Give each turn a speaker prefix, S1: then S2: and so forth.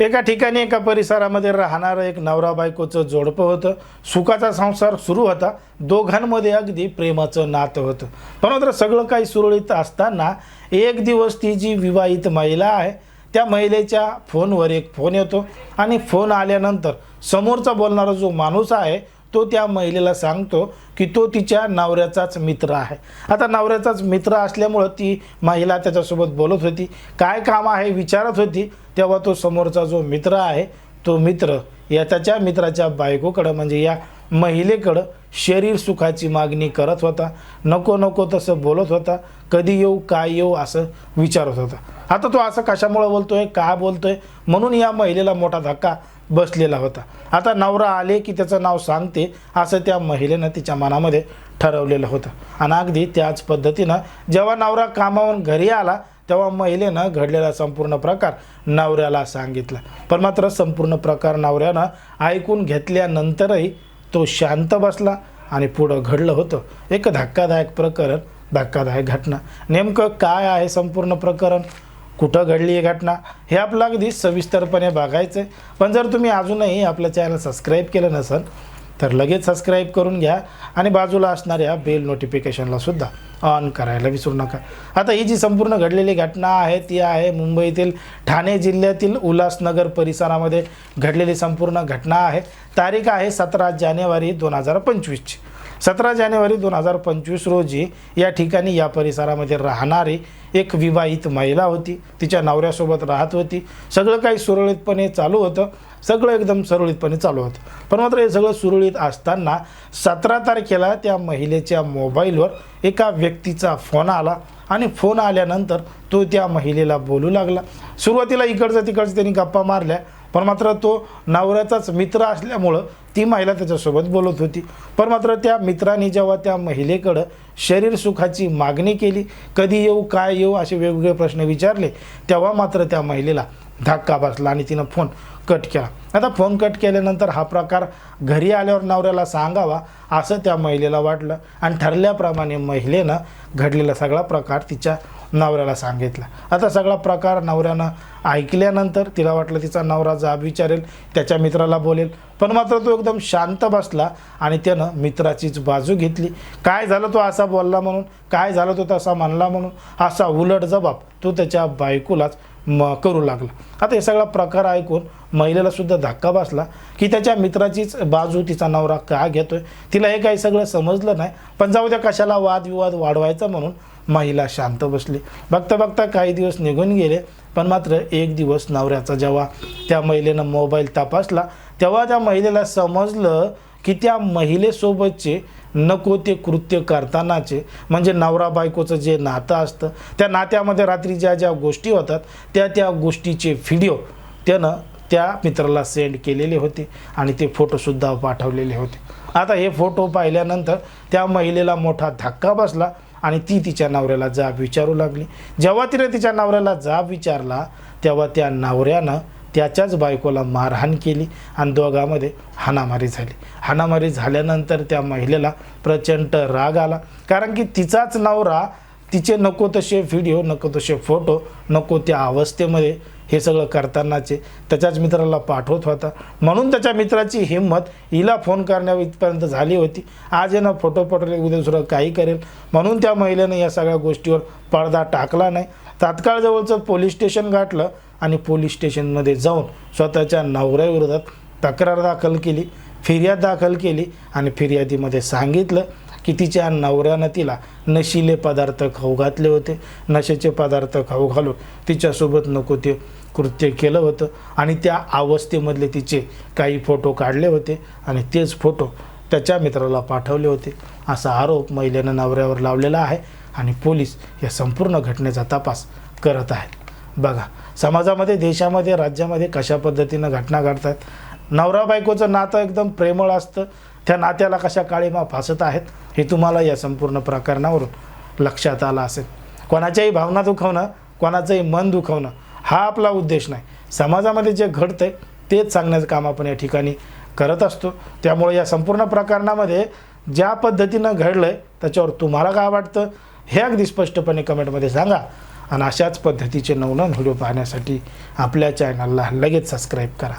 S1: एका ठिकाणी एका परिसरामध्ये राहणारं एक नवरा बायकोचं जोडपं होतं. सुखाचा संसार सुरू होता. दोघांमध्ये अगदी प्रेमाचं नातं होतं. पण मात्र सगळं काही सुरळीत असताना एक दिवस ती जी विवाहित महिला आहे त्या महिलेच्या फोनवर एक फोन येतो आणि फोन आल्यानंतर समोरचा बोलणारा जो माणूस आहे तो त्या महिलेला सांगतो की तो तिच्या नवऱ्याचाच मित्र आहे. आता नवऱ्याचाच मित्र असल्यामुळं ती महिला त्याच्यासोबत बोलत होती. काय काम आहे विचारत होती. तेव्हा तो समोरचा जो मित्र आहे तो मित्र या त्याच्या मित्राच्या बायकोकडं म्हणजे या महिलेकडं शरीर सुखाची मागणी करत होता. नको नको तसं बोलत होता. कधी येऊ काय येऊ असं विचारत होता. आता तो असं कशामुळं बोलतोय का बोलतोय? म्हणून या महिलेला मोठा धक्का बसलेला होता. आता नवरा आले की त्याचं नाव सांगते असं त्या महिलेनं तिच्या मनामध्ये ठरवलेलं होतं. आणि अगदी त्याच पद्धतीनं जेव्हा नवरा कामावून घरी आला तेव्हा महिलेनं घडलेला संपूर्ण प्रकार नवऱ्याला सांगितला. पण मात्र संपूर्ण प्रकार नवऱ्यानं ऐकून घेतल्यानंतरही तो शांत बसला आणि पुढं घडलं होतं. एक धक्कादायक प्रकरण धक्कादायक घटना. नेमकं काय आहे संपूर्ण प्रकरण? कुठं घडली ही घटना हे आपलं अगदी सविस्तरपणे बघायचं आहे पण जर तुम्ही अजूनही आपलं चॅनल सबस्क्राईब केलं नसेल तर लगेच सबस्क्राईब करून घ्या आणि बाजूला असणाऱ्या बेल नोटिफिकेशनला सुद्धा ऑन करायला विसरू नका. आता ही जी संपूर्ण घडलेली घटना आहे ती आहे मुंबईतील ठाणे जिल्ह्यातील उल्हासनगर परिसरामध्ये घडलेली संपूर्ण घटना आहे. तारीख आहे सतरा जानेवारी दोन हजार पंचवीसची. सतरा जानेवारी दोन हजार पंचवीस रोजी या ठिकाणी या परिसरामध्ये राहणारी एक विवाहित महिला होती. तिच्या नवऱ्यासोबत राहत होती. सगळं काही सुरळीतपणे चालू होतं. सगळं एकदम सुरळीतपणे चालू होतं. पण मात्र हे सगळं सुरळीत असताना सतरा तारखेला त्या महिलेच्या मोबाईलवर एका व्यक्तीचा फोन आला आणि फोन आल्यानंतर तो त्या महिलेला बोलू लागला. सुरुवातीला इकडचं तिकडचं त्यांनी गप्पा मारल्या. पण मात्र तो नवऱ्याचाच मित्र असल्यामुळं ती महिला त्याच्यासोबत बोलत होती. पण मात्र त्या मित्राने जेव्हा त्या महिलेकडं शरीर सुखाची मागणी केली कधी येऊ काय येऊ असे वेगवेगळे प्रश्न विचारले तेव्हा मात्र त्या महिलेला धक्का बसला आणि तिनं फोन कट केला. आता फोन कट केल्यानंतर हा प्रकार घरी आल्यावर नवऱ्याला सांगावा असं त्या महिलेला वाटलं आणि ठरल्याप्रमाणे महिलेनं घडलेला सगळा प्रकार तिच्या नवऱ्याला सांगितला. आता सगळा प्रकार नवऱ्यानं ऐकल्यानंतर तिला वाटलं तिचा नवरा जाब विचारेल त्याच्या मित्राला बोलेल. पण मात्र तो एकदम शांत बसला आणि त्यानं मित्राचीच बाजू घेतली. काय झालं तो असा बोलला म्हणून? काय झालं तो तसा म्हणला म्हणून? असा उलट जबाब तो त्याच्या बायकोलाच म करू लागला. आता हे सगळा प्रकार ऐकून महिलेला सुद्धा धक्का बसला की त्याच्या मित्राचीच बाजू तिचा नवरा का घेतोय? तिला हे काही सगळं समजलं नाही. पण जाऊ द्या कशाला वादविवाद वाढवायचा म्हणून महिला शांत बसली. बघता बघता काही दिवस निघून गेले पण मात्र एक दिवस नवऱ्याचा जेव्हा त्या महिलेनं मोबाईल तपासला तेव्हा त्या महिलेला समजलं की त्या महिलेसोबतचे नको ते कृत्य करतानाचे म्हणजे नवरा बायकोचं जे नातं असतं त्या नात्यामध्ये रात्री ज्या ज्या गोष्टी होतात त्या त्या गोष्टीचे व्हिडिओ त्यानं त्या मित्राला सेंड केलेले होते आणि ते फोटोसुद्धा पाठवलेले होते. आता हे फोटो पाहिल्यानंतर त्या महिलेला मोठा धक्का बसला आणि ती तिच्या नवऱ्याला जाब विचारू लागली. जेव्हा तिने तिच्या नवऱ्याला जाब विचारला तेव्हा त्या नवऱ्यानं त्याच्याच बायकोला मारहाण केली आणि दोघांमध्ये हाणामारी झाली. हाणामारी झाल्यानंतर त्या महिलेला प्रचंड राग आला. कारण की तिचाच नवरा तिचे नको तसे व्हिडिओ नको तसे फोटो नको त्या अवस्थेमध्ये हे सगळं करतानाचे. त्याच्याच मित्राला पाठवत होता. म्हणून त्याच्या मित्राची हिंमत हिला फोन करण्यापर्यंत झाली होती. आज यानं फोटो पाठवले उद्या दुसरं काही करेल. म्हणून त्या महिलेनं या सगळ्या गोष्टीवर पडदा टाकला नाही. तात्काळ जवळचं पोलीस स्टेशन गाठलं आणि पोलीस स्टेशनमध्ये जाऊन स्वतःच्या नवऱ्याविरोधात तक्रार दाखल केली. फिर्याद दाखल केली आणि फिर्यादीमध्ये सांगितलं की तिच्या नवऱ्यानं तिला नशिले पदार्थ खाऊ घातले होते नशेचे पदार्थ खाऊ घालून तिच्यासोबत नको ते कृत्य केलं होतं. आणि त्या अवस्थेमधले तिचे काही फोटो काढले होते आणि तेच फोटो त्याच्या मित्राला पाठवले होते. असा आरोप महिलेनं नवऱ्यावर लावलेला आहे आणि पोलीस या संपूर्ण घटनेचा तपास करत आहेत. बघा समाजामध्ये देशामध्ये राज्यामध्ये कशा पद्धतीनं घटना घडतात? नवरा बायकोचं नातं एकदम प्रेमळ असतं. त्या नात्याला कशा काळीमा फासत आहेत? हे तुम्हाला या संपूर्ण प्रकरणावरून लक्षात आलं असेल. कोणाच्याही भावना दुखवणं कोणाचंही मन दुखवणं हा आपला उद्देश नाही. समाजामध्ये जे घडतं आहे तेच सांगण्याचं काम आपण या ठिकाणी करत असतो. त्यामुळे या संपूर्ण प्रकरणामध्ये ज्या पद्धतीनं घडलं आहे त्याच्यावर तुम्हाला काय वाटतं हे अगदी स्पष्टपणे कमेंटमध्ये सांगा. आणि अशाच पद्धतीचे नवनवन व्हिडिओ पाहण्यासाठी आपल्या चॅनलला लगेच सबस्क्राईब करा.